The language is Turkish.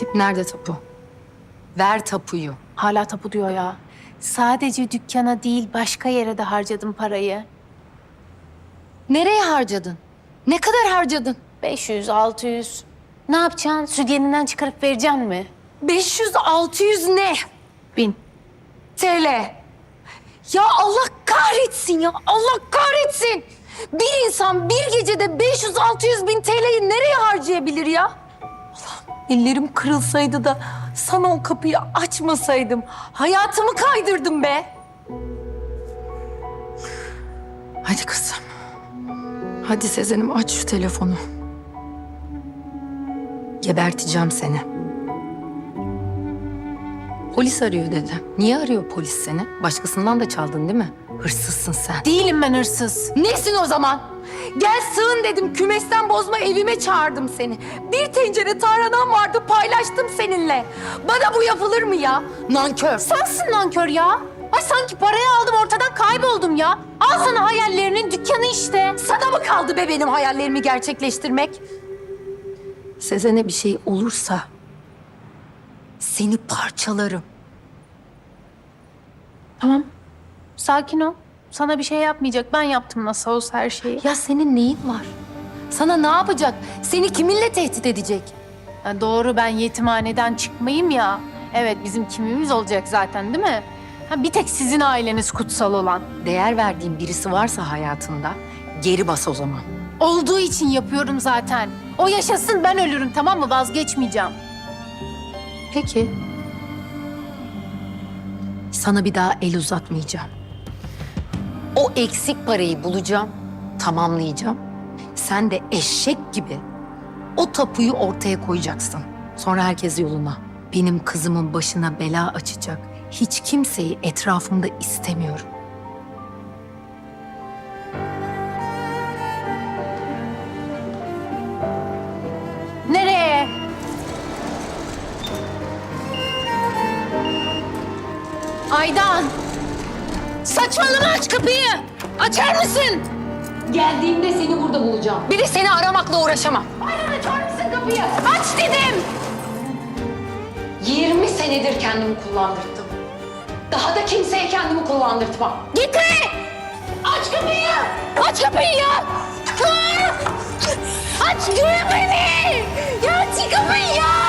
Tip nerede tapu? Ver tapuyu. Hala tapu diyor ya. Sadece dükkana değil başka yere de harcadım parayı. Nereye harcadın? Ne kadar harcadın? 500, 600. Ne yapacaksın? Sütyeninden çıkarıp vereceksin mi? 500, 600 ne? Bin. TL. Ya Allah kahretsin ya. Allah kahretsin. Bir insan bir gecede 500-600 bin TL'yi nereye harcayabilir ya? Ellerim kırılsaydı da sana o kapıyı açmasaydım. Hayatımı kaydırdım be. Hadi kızım. Hadi Sezen'im aç şu telefonu. Geberteceğim seni. Polis arıyor dedi. Niye arıyor polis seni? Başkasından da çaldın değil mi? Hırsızsın sen. Değilim ben hırsız. Nesin o zaman? Gel sığın dedim. Kümesten bozma evime çağırdım seni. Bir tencere tarhanan vardı paylaştım seninle. Bana bu yapılır mı ya? Nankör. Sensin nankör ya. Ay sanki parayı aldım ortadan kayboldum ya. Al sana hayallerinin dükkanı işte. Sana mı kaldı be benim hayallerimi gerçekleştirmek? Sezen'e bir şey olursa seni parçalarım. Tamam. Sakin ol. Sana bir şey yapmayacak. Ben yaptım nasıl olsa her şeyi. Ya senin neyin var? Sana ne yapacak? Seni kiminle tehdit edecek? Ya doğru ben yetimhaneden çıkmayayım ya. Evet bizim kimimiz olacak zaten değil mi? Ha, bir tek sizin aileniz kutsal olan. Değer verdiğin birisi varsa hayatında geri bas o zaman. Olduğu için yapıyorum zaten. O yaşasın ben ölürüm tamam mı? Vazgeçmeyeceğim. Peki. Sana bir daha el uzatmayacağım. Eksik parayı bulacağım, tamamlayacağım. Sen de eşek gibi o tapuyu ortaya koyacaksın. Sonra herkes yoluna. Benim kızımın başına bela açacak hiç kimseyi etrafımda istemiyorum. Nereye? Aydan! Saçmalama aç kapıyı! Açar mısın? Geldiğimde seni burada bulacağım. Bir de seni aramakla uğraşamam. Aydan açar mısın kapıyı? Aç dedim! 20 senedir kendimi kullandırdım. Daha da kimseye kendimi kullandırtmam. Gitme! Aç kapıyı! Aç kapıyı ya! Aç gör beni! Ya aç kapıyı ya!